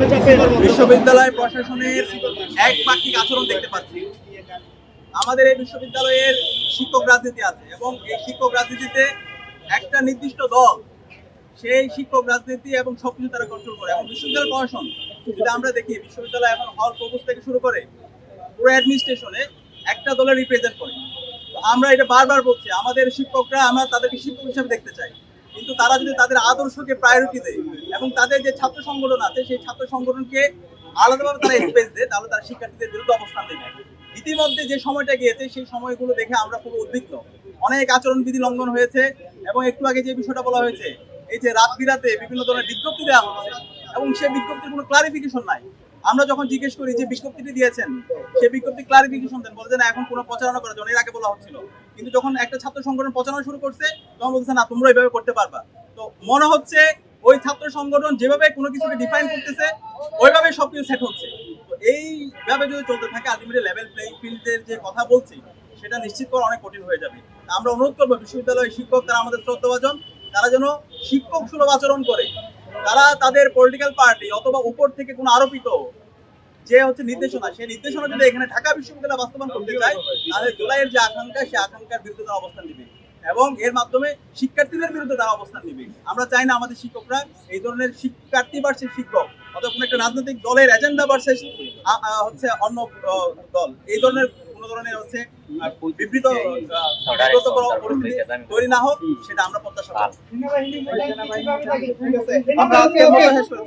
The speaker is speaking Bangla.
বিশ্ববিদ্যালয় প্রশাসনের এক আচরণ দেখতে পাচ্ছি। আমাদের এই বিশ্ববিদ্যালয়ের শিক্ষক রাজনীতি আছে এবং এই শিক্ষক রাজনীতিতে একটা নির্দিষ্ট দল, সেই শিক্ষক রাজনীতি এবং সবকিছু তারা কন্ট্রোল করে। এবং বিশ্ববিদ্যালয় প্রশাসন, যদি আমরা দেখি, বিশ্ববিদ্যালয় এখন হল প্রভোস্ট থেকে শুরু করে পুরো অ্যাডমিনিস্ট্রেশনে একটা দলের রিপ্রেজেন্ট করে। আমরা এটা বারবার বলছি, আমাদের শিক্ষকরা, আমরা তাদেরকে শিক্ষক হিসেবে দেখতে চাই। কিন্তু তারা যদি তাদের আদর্শকে প্রায়োরিটি দেয় এবং তাদের যে ছাত্র সংগঠন আছে, সেই ছাত্র সংগঠনকে আলাদাভাবে তারা স্পেস দেয়, তাহলে তারা শিক্ষার্থীদের বিরুদ্ধে অবস্থান নেবে ইতিমধ্যে যে সময়টা গিয়েছে, সেই সময়গুলো দেখে আমরা খুব উদ্বিগ্ন। অনেক আচরণবিধি লঙ্ঘন হয়েছে এবং একটু আগে যে বিষয়টা বলা হয়েছে, এই যে রাত বিরাতে বিভিন্ন ধরনের বিজ্ঞপ্তি দেওয়া হচ্ছে এবং সেই বিজ্ঞপ্তির কোনো ক্লারিফিকেশন নাই। আমরা যখন জিজ্ঞেস করি যে বিজ্ঞপ্তিটি দিয়েছেন সেই বিজ্ঞপ্তি ক্লারিফিকেশন দেন বলে না, এখন কোনো প্রচারণা করার জন্য এর আগে বলা হচ্ছিল। কিন্তু যখন একটা ছাত্র সংগঠন প্রচারণা শুরু করছে, তখন বলছে না, তোমরা এইভাবে করতে পারবা। তো মনে হচ্ছে ওই ছাত্র সংগঠন যেভাবে কোনো কিছুকে ডিফাইন করতেছে, ওইভাবে সবকিছু সেট হচ্ছে। তো এইভাবে যদি চলতে থাকে আলটিমেটলি লেভেল প্লেইং ফিল্ডের যে কথা বলছি, সেটা নিশ্চিত করা অনেক কঠিন হয়ে যাবে। আমরা অনুরোধ করব, বিশ্ববিদ্যালয়ের শিক্ষক তারা আমাদের শ্রদ্ধাভাজন, তারা যেন শিক্ষক সুলভ আচরণ করে। তারা তাদের পলিটিক্যাল পার্টি অথবা উপর থেকে কোনো আরোপিত যে হচ্ছে নির্দেশনা, সেই নির্দেশনা যদি এখানে ঢাকা বিশ্ববিদ্যালয় বাস্তবায়ন করতে চায়, তাহলে জুলাইয়ের যে আকাঙ্ক্ষা, সেই আকাঙ্ক্ষার বিরুদ্ধে তারা অবস্থান নেবে এবং এর মাধ্যমে শিক্ষার্থীদের বিরুদ্ধে তারা অবস্থান নেবে। আমরা চাই না আমাদের শিক্ষকরা এই ধরনের শিক্ষার্থী ভার্সেস শিক্ষক অথবা কোনো একটা রাজনৈতিক দলের এজেন্ডা ভার্সেস হচ্ছে অন্য দল। এই ধরনের কোনো ধরনের হচ্ছে বিবৃত পরিস্থিতি তৈরি না হোক সেটা আমরা প্রত্যাশা করি আমরা আজকে শেষ করে